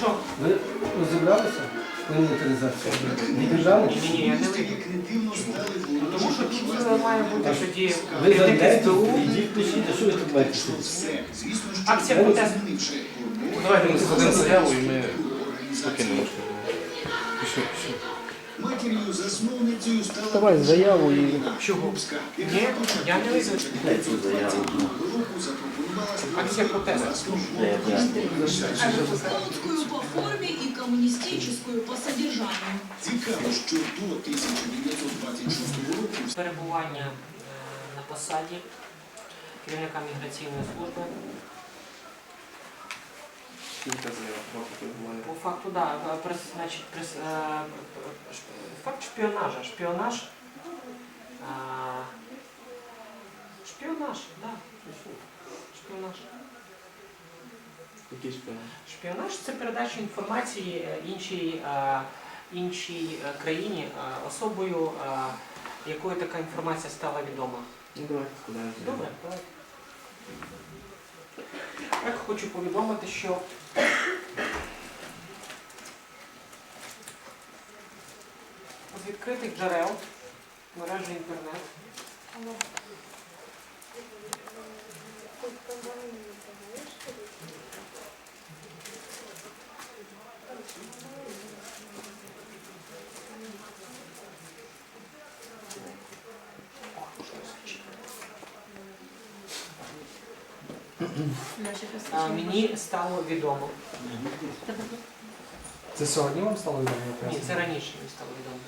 що? Ви розібралися в інвентаризації? Відібрали? Ні, ні, я не вийду. Тому що тут має бути тоді Ви керівник зайдете, СБУ. ідіть пишіть, а що ви тут бачите? Акція протесту. Давайте ми складемо заяву і ми покинемо. Пішли, пішли. Матір'ю засновницею стала Давай заяву і Чого? Ні, я не вийду. руку запропонувала Акція протесту. Короткую по форме и коммунистическую по содержанию. Цікаво, що до 1926 року Перебування е, на посаді керівника міграційної служби. Кілька заяв, перебування. По факту, да, е, прес, значить, прес, е, факт шпіонажа. Шпіонаж. е, Шпіонаж, да. Шпіонаж. Який шпіон? Шпіонаж це передача інформації е, іншій, е, іншій е, країні е, особою, е, якою така інформація стала відома. Ну давайте складаємо. Добре, давайте. Так хочу повідомити, що з відкритих джерел мережі інтернет а, мені стало відомо. Це сьогодні вам стало відомо? Ні, це раніше мені стало відомо.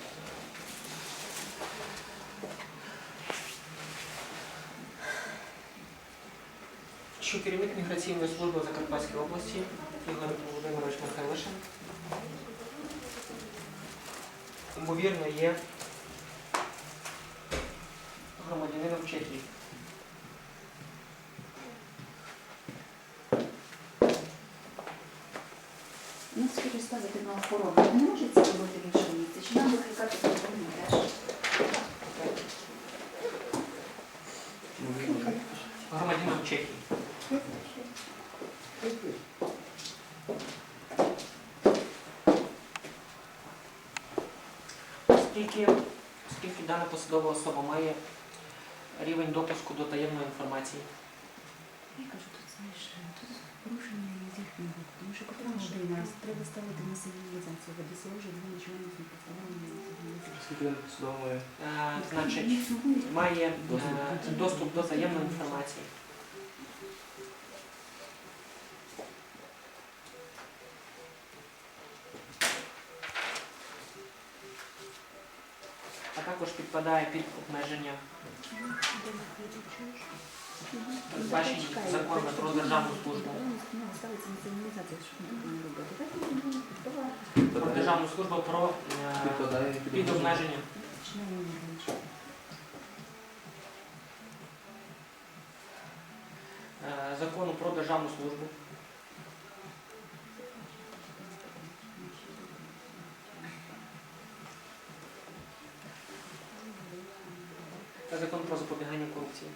Що керівник міграційної служби Закарпатської області Ігор Володимирович Михайлишин ймовірно є громадянином Чехії. Ну, скажіть, ставити на охорону. Не може це робити в іншому місці? Чи нам викликати охорону теж? Громадянином Чехії. Оскільки, оскільки дана посадова особа має рівень допуску до таємної інформації, Я кажу, порушення їхнього боку. Тому що котра година треба ставити на сигналізацію. В ДСО вже два нічого не поставили на сигналізацію. Судової? е, значить, має е, доступ до таємної інформації. А також підпадає під обмеження передбачені про державну службу. Про державну службу про е, обмеження. Е, закону про державну службу. Закон про запобігання корупції.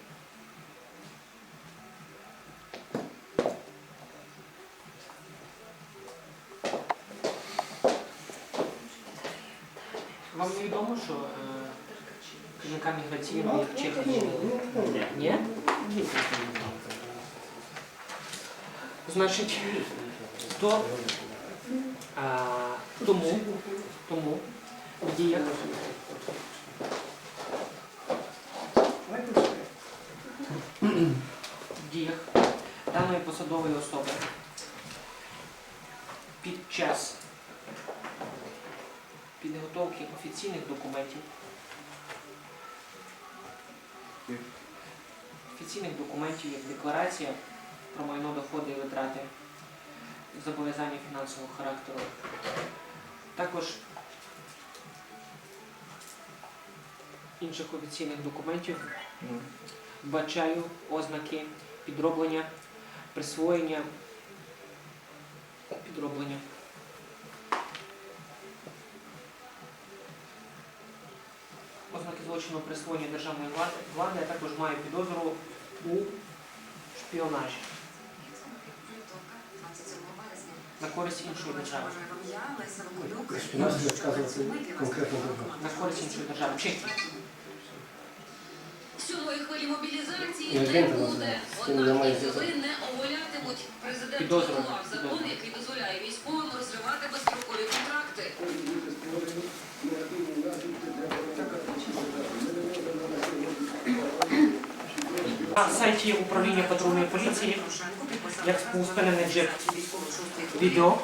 Відомо, що е, керівника міграційної в Чехії? Ні? Значить, то а, тому, тому в діях в діях даної посадової особи під час підготовки офіційних документів офіційних документів як декларація про майно доходи і витрати, зобов'язання фінансового характеру. Також інших офіційних документів вбачаю ознаки підроблення, присвоєння, підроблення. Злочину присвоєння державної влади, влади, а також маю підозру у шпіонажі. на користь іншої держави. На користь іншої держави. Чехії. Сьомої хвилі мобілізації не буде. Однак маю і зв'язок. коли не оголятимуть. Президент готував закон, який дозволяє військовим розривати безстрокові контракти. На сайті управління патрульної поліції, як спустене джек відео,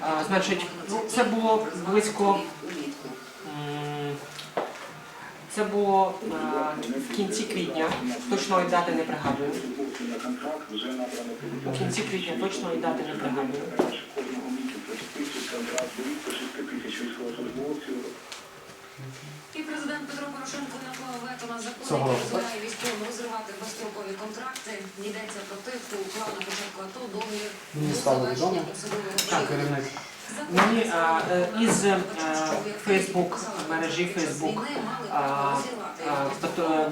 а, значить, ну, це було близько. Це було а, в кінці квітня, точної дати не пригадую. В кінці квітня точної дати не пригадую. І президент Петро Порошенко наклав вето на закон, який дозволяє військовим розривати безстрокові контракти. Йдеться про тих, хто уклав на початку АТО договір Мені до стало завершення відомо. посадового Так, періоду. Керівник. Мені а, е, із е, Фейсбук, мережі Фейсбук, пат- або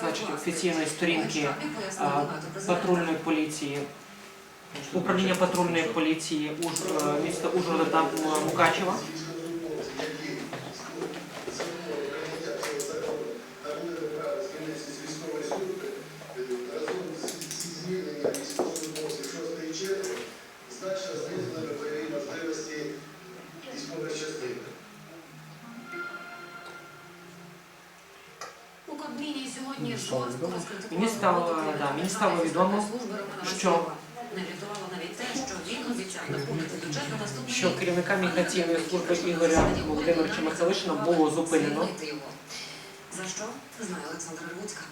значить, офіційної сторінки а, патрульної поліції, управління патрульної поліції Уж, е, міста Ужгорода та Мукачева. У Кабміні сьогодні Мені стало жорстко відомо? Мені стало, да, мені стало відомо, що- Не врятувало навіть те, що керівника міграційної служби Ігоря Володимировича Михайлишина було зупинено. За що? Знає Олександра Ревуцька.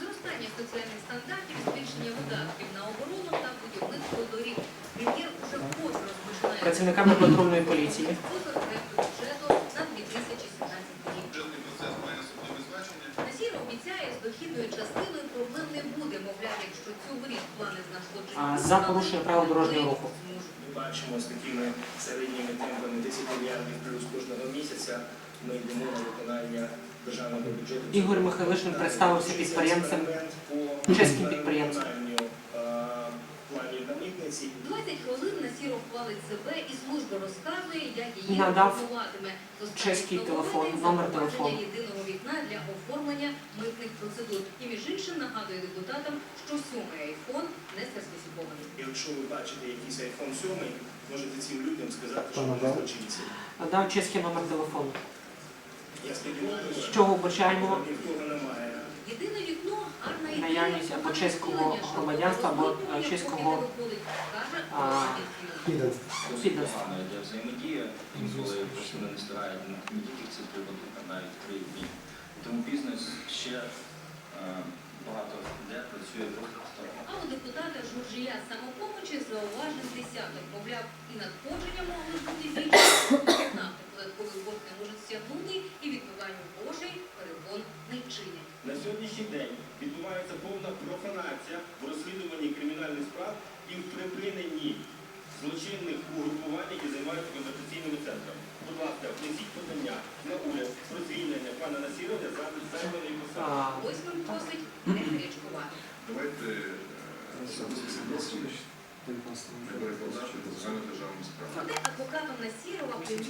Зростання соціальних стандартів, збільшення видатків на оборону та будівництво доріг. Прем'єр уже вкотре розпочинає Працівниками патрульної поліції. цифр проекту бюджету на 2017 рік. Бюджетний процес має особливе значення. Насіро обіцяє, з дохідною частиною проблем не буде. Мовляв, якщо цьогоріч плани з надходження А, за порушення правил дорожнього руху. Ми бачимо з такими середніми темпами 10 мільярдів плюс кожного місяця. Ми йдемо на виконання державного бюджету. Ігор Михайлишин представився підприємцем, чеським підприємцем. На митниці. 20 хвилин хвалить себе і служба розказує, як її Надав чеський телефон, – номер телефону. єдиного вікна для оформлення митних процедур. І між іншим нагадує депутатам, що сьомий айфон не. Якщо ви бачите якийсь iPhone 7, можете цим людям сказати, що вони злочинці. Надав чеський номер телефону. Я сподіваюся, З чого вбачаємо нікого немає. Єдине вікно гарна ідея. Наявність або чеського громадянства, або, е, чеського, а, підданства. йде взаємодія, інколи просто не стирають не тільки в цих прикладах, а навіть в три дні. Тому бізнес ще е, багато де працює просто сторону. А у депутата Журжія самопомочі зауважень десяток. Мовляв, і надходження могли бути більше, однак податковий борг не може стягнути і відмиванню грошей перепон не чинять. На сьогоднішній день відбувається повна профанація в розслідуванні кримінальних справ і в припиненні злочинних угрупувань, які займаються Давайте не перекладати. Проте адвокатом Насірова прем'єр